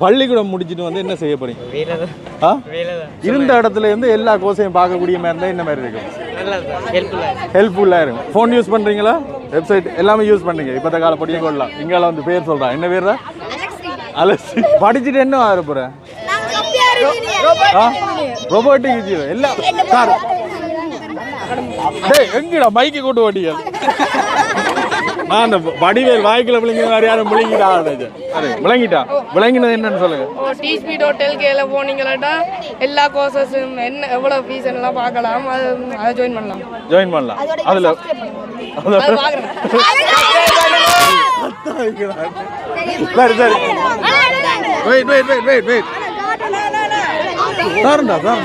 பள்ளிக்கூடம் முடிச்சிட்டு வந்து என்ன செய்ய போறீங்க? தான் தான் இருந்த இடத்துல இருந்து எல்லா கோர்ஸையும் பார்க்கக்கூடிய மாதிரி இருந்தால் என்ன மாதிரி இருக்கும்? தான் ஹெல்ப்ஃபுல்லாக இருக்கும். ஃபோன் யூஸ் பண்ணுறீங்களா வெப்சைட் எல்லாமே யூஸ் பண்ணுங்க இப்போத்த கால படியும் கொள்ளலாம். இங்கால வந்து பேர் சொல்கிறான் என்ன பேர் அலசி படிச்சுட்டு என்ன ஆக போகிறேன் ஆ? ரொபோட்டிக் இன்ஜினியர் எல்லாம் சார் டேய் எங்கடா மைக்கு கொண்டு ஓட்டிங்க நான் அந்த வடிவேல் வாய்க்குள்ள விளங்கின மாதிரி யாரும் விளங்கிட்டா சரி விளங்கிட்டா? விளங்கினது என்னன்னு சொல்லுங்க. ஓ டிஸ்பி ஹோட்டல் கேல போனீங்களாட்டா எல்லா கோர்சஸும் என்ன எவ்வளோ ஃபீஸ் எல்லாம் பார்க்கலாம்? அது அதை ஜாயின் பண்ணலாம். ஜாயின் பண்ணலாம். அதில் சரி சரி. Wait wait wait wait wait சாருண்டா sir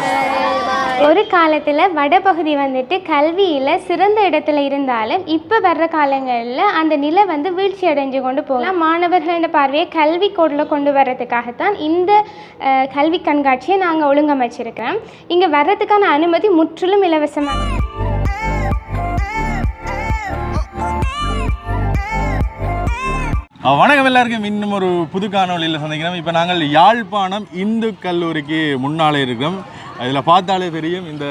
ஒரு காலத்தில் வடபகுதி வந்துட்டு கல்வியில் சிறந்த இடத்துல இருந்தாலும் இப்போ வர்ற காலங்களில் அந்த நிலை வந்து வீழ்ச்சி அடைஞ்சு கொண்டு போகலாம் மாணவர்களோட பார்வையை கல்வி கோடில் கொண்டு வர்றதுக்காகத்தான் இந்த கல்வி கண்காட்சியை நாங்கள் ஒழுங்கமைச்சிருக்கிறோம். இங்கே வர்றதுக்கான அனுமதி முற்றிலும் இலவசமாக வணக்கம் எல்லாருக்கும். இன்னும் ஒரு புது காணொலியில் சந்திக்கிறோம். இப்போ நாங்கள் யாழ்ப்பாணம் இந்து கல்லூரிக்கு முன்னாலே இருக்கிறோம். இதில் பார்த்தாலே தெரியும் இந்த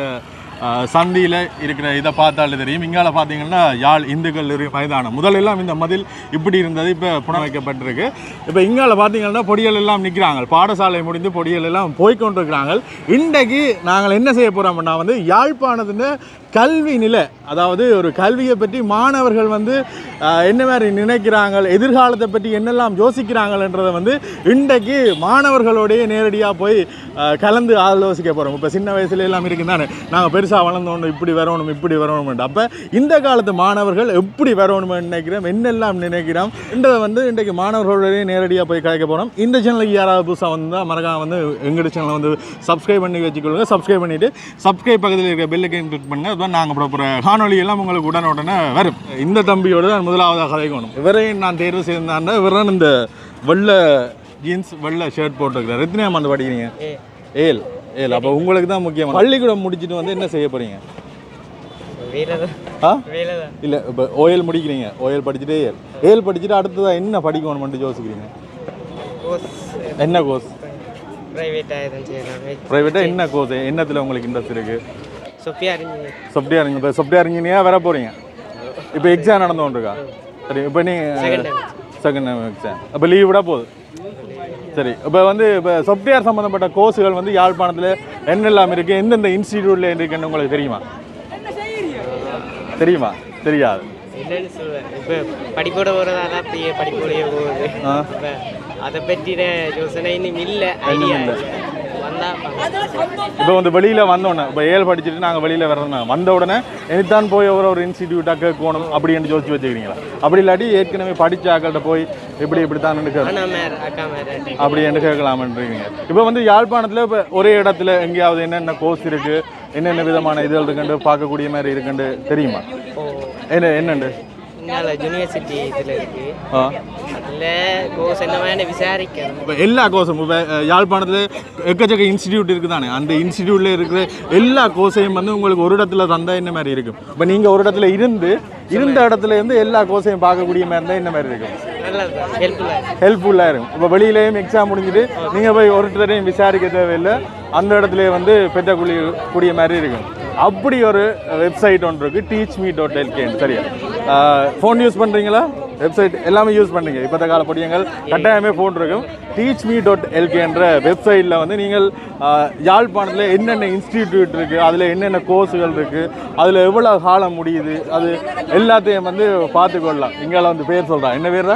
சந்தியில் இருக்கிற இதை பார்த்தாலே தெரியும். இங்கால பார்த்தீங்கன்னா யாழ் இந்துக்கள் மைதானம். முதலெல்லாம் இந்த மதில் இப்படி இருந்தது இப்போ புனமைக்கப்பட்டிருக்கு இப்போ இங்கால பார்த்தீங்கன்னா பொடிகள் எல்லாம் நிற்கிறாங்க பாடசாலை முடிந்து பொடிகள் எல்லாம் போய்கொண்டிருக்கிறாங்க இன்றைக்கு நாங்கள் என்ன செய்ய போகிறோம்னா வந்து யாழ்ப்பாணத்தின் கல்வி நிலை அதாவது ஒரு கல்வியை பற்றி மாணவர்கள் வந்து என்ன மாதிரி நினைக்கிறாங்க எதிர்காலத்தை பற்றி என்னெல்லாம் யோசிக்கிறாங்கன்றதை வந்து இன்றைக்கு மாணவர்களோடையே நேரடியாக போய் கலந்து ஆலோசிக்க போகிறோம் இப்போ சின்ன வயசுல எல்லாம் இருக்குதானே? நாங்கள் பெருசாக வளர்ந்தோணும் இப்படி வரணும் இப்படி வரணும் அப்போ இந்த காலத்து மாணவர்கள் எப்படி வரணும்னு நினைக்கிறோம் என்னெல்லாம் நினைக்கிறோம் என்றதை வந்து இன்றைக்கு மாணவர்களோடய நேரடியாக போய் கலைக்க போகிறோம் இந்த சேனலுக்கு யாராவது புதுசாக வந்தால் மறக்காம வந்து எங்கள் சேனலை வந்து சப்ஸ்கிரைப் பண்ணி வச்சுக்கொள்ளுங்க. சப்ஸ்கிரைப் பண்ணிவிட்டு சப்ஸ்கிரைப் பக்கத்தில் இருக்க பெல்லைக்கன் கிளிக் பண்ணுங்கள் அதுதான் நாங்கள் போகிற காணொலி எல்லாம் உங்களுக்கு உடனே உடனே வரும். இந்த தம்பியோட தான் முதலாவதாக கதைக்கணும் இவரையும் நான் தேர்வு செய்திருந்தாண்ட இவரன் இந்த வெள்ளை ஜீன்ஸ் வெள்ளை ஷர்ட் போட்டுருக்கிறார். எத்தனையாம் ஆண்டு படிக்கிறீங்க? ஏல் ஏல் அப்போ உங்களுக்கு தான் முக்கியம் பள்ளிக்கூடம் முடிச்சிட்டு வந்து என்ன செய்ய போகிறீங்க தான் தான் இல்லை இப்போ ஓஎல் முடிக்கிறீங்க. ஓஎல் படிச்சுட்டு ஏஎல் ஏஎல் படிச்சுட்டு அடுத்ததாக என்ன படிக்கணும்னு யோசிக்கிறீங்க? என்ன கோர்ஸ் ப்ரைவேட்டாக என்ன கோர்ஸ் என்னத்தில் உங்களுக்கு இன்ட்ரெஸ்ட் இருக்குது அறிஞ்சு சாஃப்ட்வேர் இப்போ சாஃப்ட்வேர் இன்ஜினியராக வர போகிறீங்க இப்போ எக்ஸாம் நடந்து கொண்டிருக்கா? சரி இப்போ நீ. செகண்ட் எக்ஸாம் அப்போ லீவ் விட போகுது. சரி இப்போ வந்து இப்போ சாஃப்ட்வேர் சம்மந்தப்பட்ட கோர்ஸுகள் வந்து யாழ்ப்பாணத்தில் என்னெல்லாம் இருக்குது எந்தெந்த இன்ஸ்டிடியூட்டில் இருக்குன்னு உங்களுக்கு தெரியுமா? தெரியுமா? தெரியாது. இப்போ படிப்போட அப்படியே படிப்போடையே போகுது? அதை பற்றின யோசனை இன்னும் இல்லை. ஐடியா இப்போ வந்து வெளியில் வந்தோடனே இப்போ ஏழு படிச்சுட்டு நாங்கள் வெளியில் வர்றோம் வந்த உடனே எனத்தான் போய் ஒரு ஒரு இன்ஸ்டிடியூட்டாக கேட்கணும் அப்படின்னு யோசிச்சு வச்சுக்கிறீங்களா? அப்படி இல்லாட்டி ஏற்கனவே படித்த ஆக்கள்கிட்ட போய் இப்படி இப்படி தான் அப்படி என்று கேட்கலாமன்றீங்க. இப்போ வந்து யாழ்ப்பாணத்தில் இப்போ ஒரே இடத்துல எங்கேயாவது என்னென்ன கோர்ஸ் இருக்குது என்னென்ன விதமான இதுகள் இருக்குன்னு பார்க்கக்கூடிய மாதிரி இருக்குன்னு தெரியுமா? என்ன என்னண்டு? யூனிவர்சிட்டி இதில் அதில் கோர்ஸ் என்ன வேணும் விசாரிக்கணும். இப்போ எல்லா கோர்ஸும் இப்போ யாழ்ப்பாணத்தில் எக்கச்சக்க இன்ஸ்டிடியூட் இருக்குது தானே அந்த இன்ஸ்டிடியூட்டில் இருக்கிற எல்லா கோர்ஸையும் வந்து உங்களுக்கு ஒரு இடத்துல தந்தா என்ன மாதிரி இருக்கும்? இப்போ நீங்கள் ஒரு இடத்துல இருந்து இருந்த இடத்துல இருந்து எல்லா கோர்ஸையும் பார்க்கக்கூடிய மாதிரி இருந்தால் என்ன மாதிரி இருக்கும்? ஹெல்ப்ஃபுல்லாக இருக்கும். இப்போ வெளியிலேயும் எக்ஸாம் முடிஞ்சுட்டு நீங்கள் போய் ஒருத்தரையும் விசாரிக்க தேவையில்லை. அந்த இடத்துல வந்து பெற்றக்கூடிய கூடிய மாதிரி இருக்கும். அப்படி ஒரு வெப்சைட் ஒன்று இருக்குது டீச் மீ டாட் எல்கேன்னு சரியா? ஃபோன் யூஸ் பண்ணுறீங்களா வெப்சைட் எல்லாமே யூஸ் பண்ணுறீங்க இப்போ கால படியங்கள். கட்டாயமே ஃபோன் இருக்கும். டீச் மீ டாட் எல்கேன்ற வெப்சைட்டில் வந்து நீங்கள் யாழ்ப்பாணத்தில் என்னென்ன இன்ஸ்டிடியூட் இருக்குது அதில் என்னென்ன கோர்ஸுகள் இருக்குது அதில் எவ்வளோ காலம் முடியுது அது எல்லாத்தையும் வந்து பார்த்துக்கொள்ளலாம். இங்கே வந்து பேர் சொல்கிறான் என்ன பேர்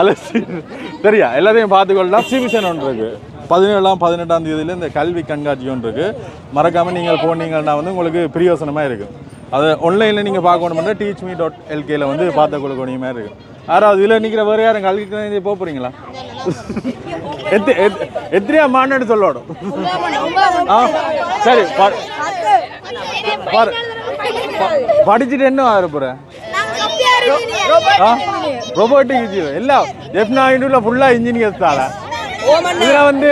அலசி சரியா எல்லாத்தையும் பார்த்துக்கொள்ளலாம். சிவிசன் ஒன்று இருக்குது பதினேழாம் பதினெட்டாம் தேதியில் இந்த கல்வி கண்காட்சி ஒன்று இருக்குது மறக்காமல் நீங்கள் போனீங்கன்னா வந்து உங்களுக்கு பிரியோசனமா இருக்குது அதை ஆன்லைனில் நீங்கள் பார்க்கணும்னா டீச் மீ டாட் எல்கேல வந்து பார்த்து கொள்ளக்கூடிய மாதிரி இருக்கும் யாராவது இதில் நிற்கிற வேறு யாரும் கல்வி கல்வி போக போகிறீங்களா எத்த எத்- எத்தனையா மாநாடு சொல்லணும். ஆ சரி படிச்சுட்டு என்ன ஆக போகிறேன் ரோபோட்டிக் இன்ஜினியர் எல்லாம் எஃப் நாயின்ல ஃபுல்லா இன்ஜினியர்ஸ் தானே. இதுல வந்து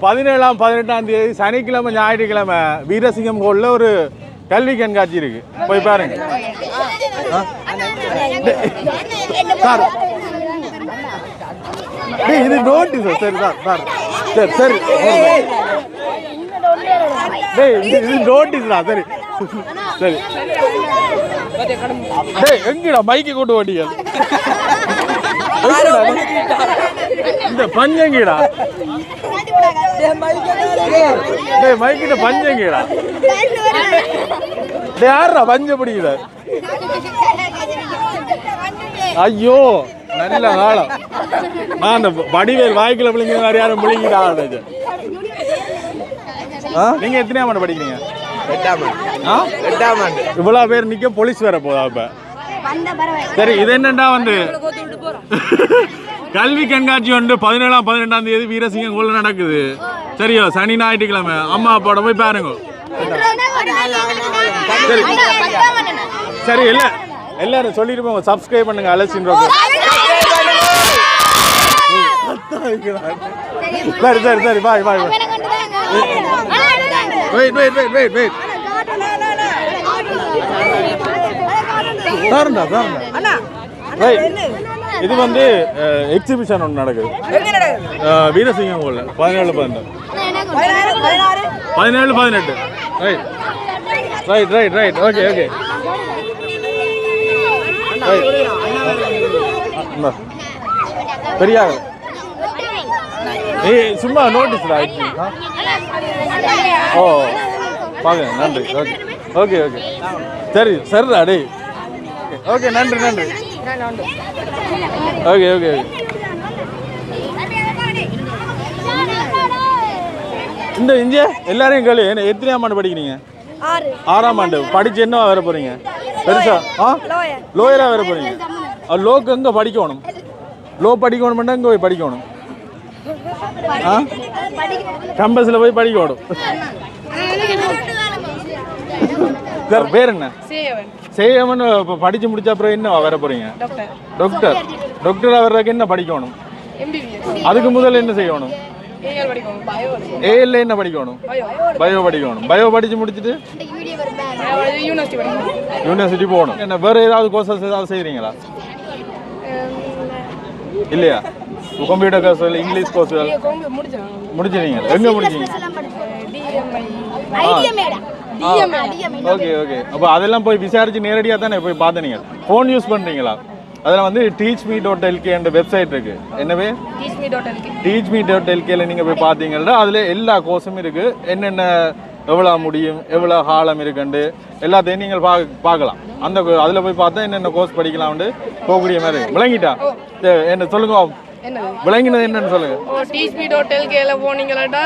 பதினேழாம் பதினெட்டாம் தேதி சனிக்கிழமை ஞாயிற்றுக்கிழமை வீரசிங்கம் கோல்ல ஒரு கல்வி கண்காட்சி இருக்கு. போய் பாருங்க? சார். இது நோட்டீஸ் சரி சார் சார். சரி சரி. டேய் இது நோட்டீஸ்டா சரி சரி. டேய் எங்கடா மைக்கு கொண்டு ஓட்டியா இந்த பஞ்சங்கீடா. டேய் மைக்கிட்ட பஞ்சங்கீடா. டேய் யாரா பஞ்ச பிடிக்குத ஐயோ நல்ல காலம் நான் அந்த வடிவேல் வாய்க்குள்ள பிள்ளைங்க வேற யாரும் பிள்ளைங்கிட்டா ஆ? நீங்க எத்தனையாம் ஆண்டு படிக்கிறீங்க? ஆ? எட்டாம் ஆண்டு. இவ்வளவு பேர் நிக்க போலீஸ் வேற போதா இப்ப சரி இது என்னண்டா வந்து? கல்வி கண்காட்சி வந்து பதினேழாம் பதினெட்டாம் தேதி வீரசிங்கம் கோல நடக்குது. சரியோ சனி ஞாயிற்றுக்கிழமை. அம்மா அப்பாவோட போய் பாருங்க. சரி சரி இல்ல. எல்லாரும் சொல்லிட்டு போங்க. சப்ஸ்கிரைப் பண்ணுங்க. அலசின் சரி சரி சரி. Bye bye wait wait wait wait wait சாருண்டா சாருண்டா ரைட் இது வந்து எக்ஸிபிஷன் ஒன்று நடக்குது. வீரசிங்கம் கோல்ல பதினேழு பதினெட்டு. பதினேழு பதினெட்டு. Right right right right okay okay பெரியா ஏய் சும்மா நோட்டீஸ்டா ஓ பாருங்க நன்றி. ஓகே ஓகே ஓகே சரி சரிடா டேய். ஓகே நன்றி நன்றி. ஓகே ஓகே ஓகே இந்த இங்க எல்லாரையும் கேளு. என்ன எத்தனையாம் ஆண்டு படிக்கிறீங்க? ஆறாம் ஆண்டு. படிச்சு என்ன வர போறீங்க? பெருசா? ஆ? லோயரா வர போறீங்க? லோக்கு எங்க படிக்கணும்? லோ படிக்கணும்னா எங்க போய் படிக்கணும். ஆ? கம்பஸில் போய் படிக்கணும் சார் பேர் என்ன? சேவன் செய்யாமன் இப்போ படிச்சு முடிச்ச அப்புறம் என்ன வர போறீங்க? டாக்டர் டாக்டர் டாக்டர் ஆகிறதுக்கு என்ன படிக்கணும்? அதுக்கு முதல்ல என்ன செய்யணும்? ஏஎல் படிக்கணும். பயோ ஏஎல்ல என்ன படிக்கணும்? பயோ பயோ படிக்கணும். பயோ படிச்சு முடிச்சுட்டு? யூனிவர்சிட்டி படிக்கணும். யூனிவர்சிட்டி போகணும். என்ன வேற ஏதாவது கோர்சஸ் ஏதாவது செய்றீங்களா? இல்லையா? கம்ப்யூட்டர் கோர்ஸ் இங்கிலீஷ் முடிச்சேன் முடிச்சிருங்க எங்க முடிச்சீங்க டிஎம்ஐ ஓகே ஓகே அப்போ அதெல்லாம் போய் விசாரிச்சு நேரடியாக தானே போய் பார்த்து நீங்கள் ஃபோன் யூஸ் பண்ணுறீங்களா அதில் வந்து டீச் மீ டாட் எல்கே என்ற வெப்சைட் இருக்கு. என்னவே டீச் மீ டாட் எல்கேல நீங்கள் போய் பார்த்தீங்கன்னா அதில் எல்லா கோர்ஸும் இருக்கு. என்னென்ன எவ்வளோ முடியும் எவ்வளோ காலம் இருக்குண்டு எல்லாத்தையும் நீங்கள் பா பார்க்கலாம். அந்த அதில் போய் பார்த்தா என்னென்ன கோர்ஸ் படிக்கலாம்னு போகக்கூடிய மாதிரி. விளங்கிட்டா? என்ன சொல்லுங்க விளங்கினது என்னன்னு சொல்லுங்க. ஓ டீச் மீ டாட் எல்கேல போனீங்களாட்டா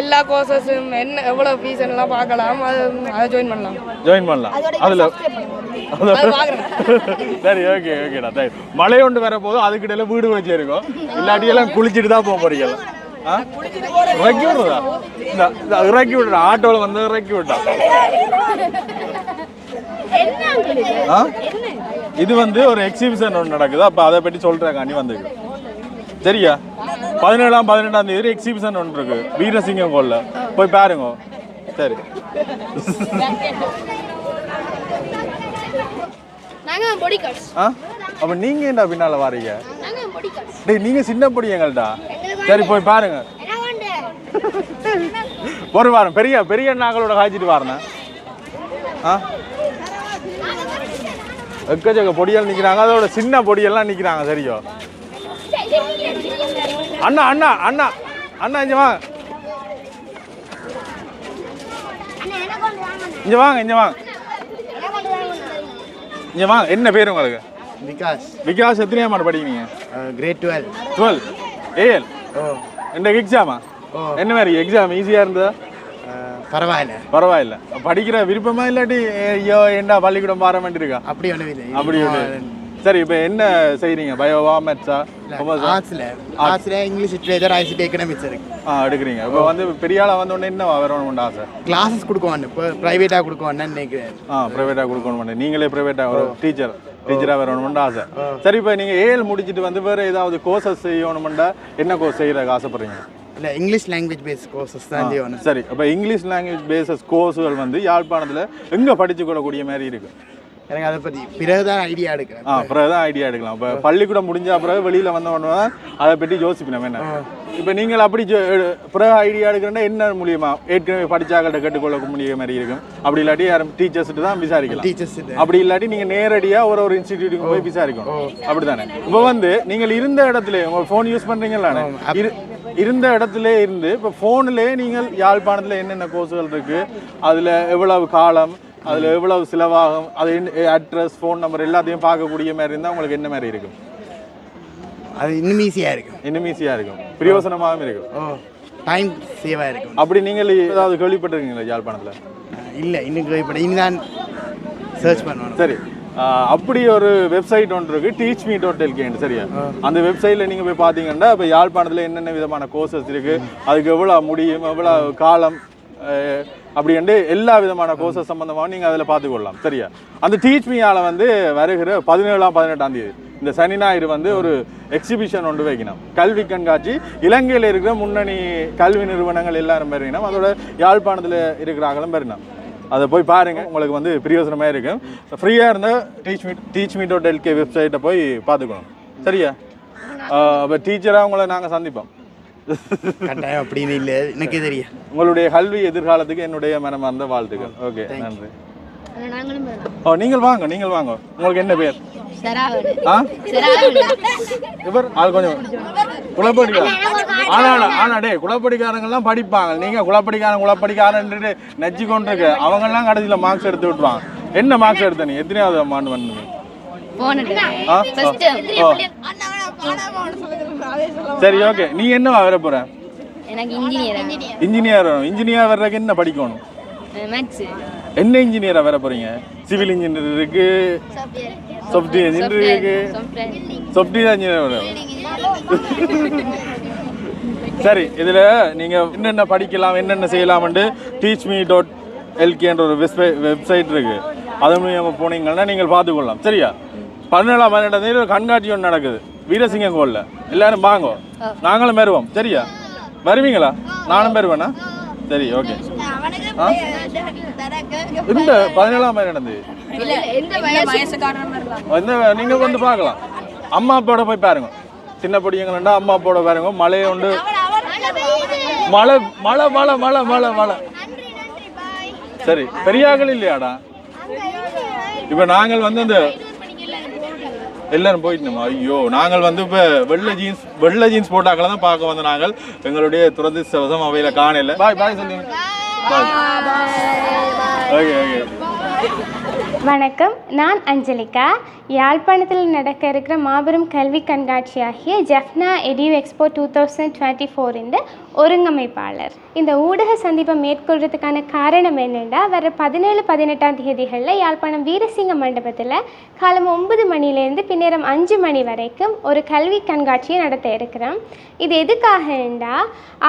எல்லா கோர்சஸும் என்ன எவ்வளோ ஃபீஸ் எல்லாம் பார்க்கலாம். அது அதை ஜாயின் பண்ணலாம். ஜாயின் பண்ணலாம். அதில் சரி ஓகே ஓகேடா சரி மழை ஒன்று வர போதும் அதுக்கிடையில வீடு வச்சு இருக்கும் இல்லாட்டி எல்லாம் குளிச்சுட்டு தான் போக போறீங்க. ஆ? இறக்கி விடுறதா? இந்த இறக்கி விடுறா ஆட்டோவில் வந்து இறக்கி விட்டா. ஆ? இது வந்து ஒரு எக்ஸிபிஷன் ஒன்று நடக்குது அப்போ அதை பற்றி சொல்கிறாங்க அண்ணி வந்து. சரியா பதினேழாம் பதினெட்டாம் தேதி எக்ஸிபிஷன் ஒன்று இருக்கு. வீரசிங்கம் கோல்ல போய் பாருங்க. சரி. அப்ப நீங்க என்ன பின்னால வாரீங்க? டேய் நீங்க சின்ன பொடி எங்கள்டா? சரி போய் பாருங்க. ஒரு வாரம். பெரிய பெரிய நாங்களோட காய்ச்சிட்டு வாரணேன் ஆ? எக்கச்சக்க பொடியல் நிக்கிறாங்க. அதோட சின்ன பொடியெல்லாம் நிக்கிறாங்க. சரியோ? அண்ணா அண்ணா அண்ணா. அண்ணா இங்க வாங்க. அண்ணா என்ன கொண்டு வாங்க? இங்க வாங்க இங்க வாங்க. இங்க வாங்க. என்ன பேர் உங்களுக்கு? விகாஸ். விகாஸ் எத்தனையாம் ஆண்டு படிக்கிறீங்க? கிரேட் டுவெல் டுவெல் ஏஎல் ஓ. இந்த எக்ஸாமா ஓ. என்ன மாதிரி எக்ஸாம் ஈஸியா இருந்ததா? பரவாயில்ல. பரவாயில்ல. படிக்கிற விருப்பமா இல்லாட்டி ஐயோ என்ன பள்ளிக்கூடம் பார இருக்கா அப்படி ஒன்றும் இல்லை. அப்படி ஒண்ணு. சரி இப்போ என்ன செய்றீங்க? பயோவா மேத்ஸா ஆர்ட்ஸில் ஆர்ட்ஸில் இங்கிலீஷ் லிட்ரேச்சர் ஐசிடி எக்கனாமிக்ஸ் இருக்கு. ஆ எடுக்கிறீங்க. இப்போ வந்து பெரிய ஆளா வந்த உடனே என்ன வரணும்னு ஆசை கிளாஸஸ் கொடுக்குவான் இப்போ ப்ரைவேட்டாக கொடுக்குவான்னு நினைக்கிறேன். ஆ ப்ரைவேட்டாக கொடுக்கணும் நீங்களே ப்ரைவேட்டாக ஒரு டீச்சர் டீச்சராக வரணும்னு ஆசை. சரி இப்போ நீங்கள் ஏஎல் முடிச்சிட்டு வந்து வேறு ஏதாவது கோர்சஸ் செய்யணுமெண்டா என்ன கோர்ஸ் செய்யறதுக்கு ஆசைப்படுறீங்க? இல்லை இங்கிலீஷ் லாங்குவேஜ் பேஸ் கோர்சஸ் தான் செய்யணும். சரி. அப்போ இங்கிலீஷ் லாங்குவேஜ் பேசஸ் கோர்ஸுகள் வந்து யாழ்ப்பாணத்தில் எங்கே படிச்சு கொள்ளக்கூடிய மாதிரி இருக்கு? எனக்கு அதை பற்றி பிறகுதான் ஐடியா எடுக்கிறேன். ஆ அப்புறம் தான் ஐடியா எடுக்கலாம். இப்போ பள்ளிக்கூடம் முடிஞ்ச அப்புறம் வெளியில் வந்த உடனே அதை பற்றி யோசிப்போம் என்ன? இப்போ நீங்கள் அப்படி பிறகு ஐடியா எடுக்கிறேன்னா என்ன மூலியமா? ஏற்கனவே படிச்சாக்கிட்ட கேட்டுக்கொள்ள முடிய மாதிரி இருக்கும். அப்படி இல்லாட்டி யாரும் டீச்சர்ஸ்ட்டு தான் விசாரிக்கலாம். டீச்சர்ஸ் அப்படி இல்லாட்டி நீங்க நேரடியா ஒரு ஒரு இன்ஸ்டிடியூட்டுக்கு போய் விசாரிக்கணும். அப்படிதானே இப்போ வந்து நீங்கள் இருந்த இடத்துல உங்க ஃபோன் யூஸ் பண்றீங்களா இரு இருந்த இடத்துல இருந்து இப்போ ஃபோன்லேயே நீங்கள் யாழ்ப்பாணத்தில் என்னென்ன கோர்ஸுகள் இருக்கு? அதுல எவ்வளவு காலம் அதுல எவ்வளவு செலவாகும்? அது அட்ரஸ் ஃபோன் நம்பர் எல்லாத்தையும் பார்க்கக்கூடிய மாதிரி இருந்தால் உங்களுக்கு என்ன மாதிரி இருக்கும்? அது இன்னும் ஈஸியாக இருக்கும். இன்னும் ஈஸியாக இருக்கும். பிரயோசனமாகவும் இருக்கும். ஓ டைம் சேவாக இருக்கும். அப்படி நீங்கள் ஏதாவது கேள்விப்பட்டிருக்கீங்களா யாழ்ப்பாணத்தில்? இல்லை இன்னும் கேள்விப்பட இனிதான் சர்ச் பண்ணணும் சரி. அப்படி ஒரு வெப்சைட் ஒன்று இருக்கு டீச் மீ டாட் எல்கேன்னு சரியா அந்த வெப்சைட்ல நீங்க போய் பாத்தீங்கன்னா இப்போ யாழ்ப்பாணத்துல என்னென்ன விதமான கோர்சஸ் இருக்கு அதுக்கு எவ்வளவு முடியும் எவ்வளவு காலம் அப்படின்ட்டு எல்லா விதமான கோர்சஸ் சம்பந்தமாக நீங்க அதுல பார்த்துக்கொள்ளலாம் சரியா? அந்த டீச் மீயால வந்து வருகிற பதினேழாம் பதினெட்டாம் தேதி. இந்த சனி ஞாயிறு வந்து ஒரு எக்ஸிபிஷன் ஒன்று வைக்கணும். கல்வி கண்காட்சி. இலங்கையில் இருக்கிற முன்னணி கல்வி நிறுவனங்கள் எல்லாரும் பெறணும் அதோட யாழ்ப்பாணத்தில் இருக்கிறாங்களும் பெறணும் அதை போய் பாருங்க. உங்களுக்கு வந்து பிரயோஜனமாக இருக்கும். ஃப்ரீயாக இருந்தால் teach me teach me dot LK வெப்சைட்டை போய் பார்த்துக்கணும். சரியா? அப்போ டீச்சராக உங்களை நாங்கள் சந்திப்போம். கட்டாயம் அப்படின்னு இல்லை. எனக்கே தெரியும். உங்களுடைய கல்வி எதிர்காலத்துக்கு என்னுடைய மனமார்ந்த வாழ்த்துக்கள். ஓகே நன்றி. ஓ நீங்கள் வாங்க நீங்கள் வாங்க. உங்களுக்கு என்ன பேர்? ஆ? இவர் ஆள் கொஞ்சம் குளப்படிக்காரன் ஆனா ஆனா டே குளப்படிக்காரங்கெல்லாம் படிப்பாங்க. நீங்க குளப்படிக்காரன் குளப்படிக்காரன்ட்டு நெச்சு கொண்டிருக்க அவங்கெல்லாம் கடைசியில் மார்க்ஸ் எடுத்து விட்டுருவாங்க. என்ன மார்க்ஸ் எடுத்த நீ? எத்தனையாவது ஆண்டு வந்து போனது ஆ ஃபர்ஸ்ட் ஓ. சரி ஓகே நீ என்னவா வர போற? எனக்கு இன்ஜினியர் இன்ஜினியர் இன்ஜினியர் வர்றதுக்கு என்ன படிக்கணும்? மேத்ஸ் என்ன இன்ஜினியரா வர போறீங்க? சிவில் இன்ஜினியர் இருக்கு. சாஃப்ட்வேர் இன்ஜினியர் இருக்கு. சாஃப்ட்வேர் இன்ஜினியர் சரி இதுல நீங்க என்னென்ன படிக்கலாம் என்னென்ன செய்யலாம்னு டீச் மீ டாட் எல்கேன்ற ஒரு வெப்சைட் இருக்கு. அது மூலியமா போனீங்கன்னா நீங்கள் பார்த்துக்கொள்ளலாம். சரியா? பதினேழாம் பன்னெண்டாம் தேதி ஒரு கண்காட்சி ஒன்று நடக்குது. வீரசிங்கம் கோல்ல எல்லாரும் வாங்க. நாங்களும் வருவோம். சரியா? வருவீங்களா? நானும் வருவேனா? சரி ஓகே. ஆ? இந்த பதினேழாம் தேதி வந்து நீங்க வந்து பார்க்கலாம். அம்மா அப்பாவோட போய் பாருங்க. சின்ன பொடியங்களா அம்மா அப்பாவோட பாருங்க. மழை உண்டு. மழை மழை மழை மழை மழை மழை சரி பெரியாக்கள் இல்லையாடா? இப்ப நாங்கள் வந்து இந்த எல்லாரும் போயிட்டோம் ஐயோ நாங்கள் வந்து இப்ப வெள்ளை ஜீன்ஸ் வெள்ளை ஜீன்ஸ் போட்டாக்களை தான் பார்க்க வந்த நாங்கள். எங்களுடைய துரதிர்ஷ்டவசம் அவையில காணல. பாய் பாய் சொல்லுங்க பாய் ஓகே ஓகே வணக்கம் நான் அஞ்சலிகா. யாழ்ப்பாணத்தில் நடக்க இருக்கிற மாபெரும் கல்வி கண்காட்சியாகிய Jaffna edu expo two thousand twenty foreign ஒருங்கமைப்பாளர். இந்த ஊடக சந்திப்பை மேற்கொள்றதுக்கான காரணம் என்னென்னா வர பதினேழு பதினெட்டாம் தேதிகளில் யாழ்ப்பாணம் வீரசிங்க மண்டபத்தில் காலம் ஒன்பது மணிலேருந்து பின்னேரம் அஞ்சு மணி வரைக்கும் ஒரு கல்வி கண்காட்சியை நடத்த இருக்கிறோம் இது எதுக்காகண்டா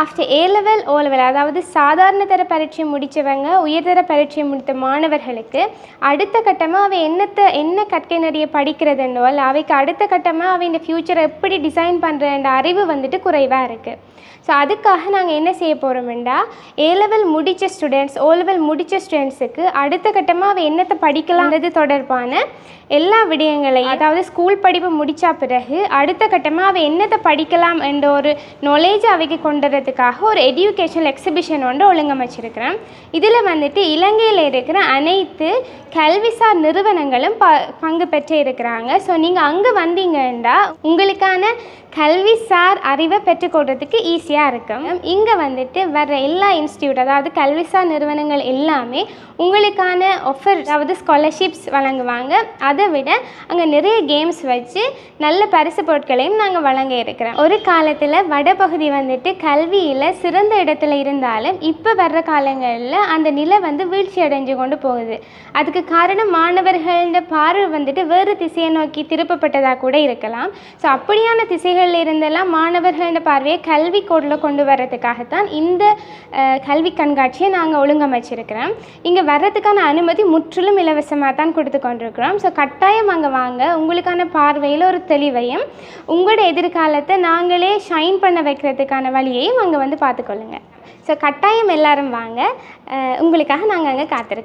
after A level O level அதாவது சாதாரண தர பரீட்சை முடித்தவங்க உயர்தர பரீட்சை முடித்த மாணவர்களுக்கு அடுத்த கட்டமாக அவை என்னத்தை என்ன கற்கை நிறைய படிக்கிறதுண்டோ இல்லை அவைக்கு அடுத்த கட்டமாக அவை இந்த ஃப்யூச்சரை எப்படி டிசைன் பண்ணுறன்ற அறிவு வந்துட்டு குறைவாக இருக்குது ஸோ அதுக்காக நாங்கள் என்ன செய்ய போகிறோம்டா ஏ லெவல் முடித்த ஸ்டூடெண்ட்ஸ் ஓ லெவல் முடித்த ஸ்டூடெண்ட்ஸுக்கு அடுத்த கட்டமாக அவள் என்னத்தை படிக்கலாம்ன்றது தொடர்பான எல்லா விடயங்களையும் அதாவது ஸ்கூல் படிப்பு முடித்த பிறகு அடுத்த கட்டமாக அவள் என்னத்தை படிக்கலாம் என்ற ஒரு நாலேஜ் அவைக்கு கொண்டு வரதுக்காக ஒரு எடியூகேஷனல் எக்ஸிபிஷன் ஒன்று ஒழுங்கமைச்சிருக்கிறேன் இதில் வந்துட்டு இலங்கையில் இருக்கிற அனைத்து கல்வி கல்விசார் நிறுவனங்களும் ப பங்கு பெற்று இருக்கிறாங்க. ஸோ நீங்கள் அங்கே வந்தீங்கன்னா உங்களுக்கான கல்விசார் அறிவை பெற்றுக்கொள்றதுக்கு ஈஸியாக இருக்கும் இங்கே வந்துட்டு வர்ற எல்லா இன்ஸ்டியூட் அதாவது கல்விசார் நிறுவனங்கள் எல்லாமே உங்களுக்கான ஆஃபர் அதாவது ஸ்காலர்ஷிப்ஸ் வழங்குவாங்க. அதை விட அங்கே நிறைய கேம்ஸ் வச்சு நல்ல பரிசு பொருட்களையும் நாங்கள் வழங்க இருக்கிறோம். ஒரு காலத்தில் வடபகுதி வந்துட்டு கல்வியில் சிறந்த இடத்துல இருந்தாலும் இப்போ வர்ற காலங்களில் அந்த நிலை வந்து வீழ்ச்சி அடைஞ்சு கொண்டு போகுது. அதுக்கு காரணம் மாணவர்களோட பார்வை வந்துட்டு வேறு திசையை நோக்கி திருப்பப்பட்டதாக கூட இருக்கலாம். ஸோ அப்படியான திசைகளில் இருந்தெல்லாம் மாணவர்கள பார்வையை கல்வி கோடில் கொண்டு வர்றதுக்காகத்தான் இந்த கல்வி கண்காட்சியை நாங்கள் ஒழுங்கமைச்சிருக்கிறோம். இங்கே வர்றதுக்கான அனுமதி முற்றிலும் இலவசமாக தான் கொடுத்து கொண்டிருக்கிறோம். ஸோ கட்டாயம் அங்கே வாங்க. உங்களுக்கான பார்வையில் ஒரு தெளிவையும் உங்களோட எதிர்காலத்தை நாங்களே ஷைன் பண்ண வைக்கிறதுக்கான வழியையும் அங்கே வந்து பார்த்துக்கொள்ளுங்க ஸோ கட்டாயம் எல்லாரும் வாங்க. உங்களுக்காக நாங்கள் அங்கே காத்திருக்கோம்.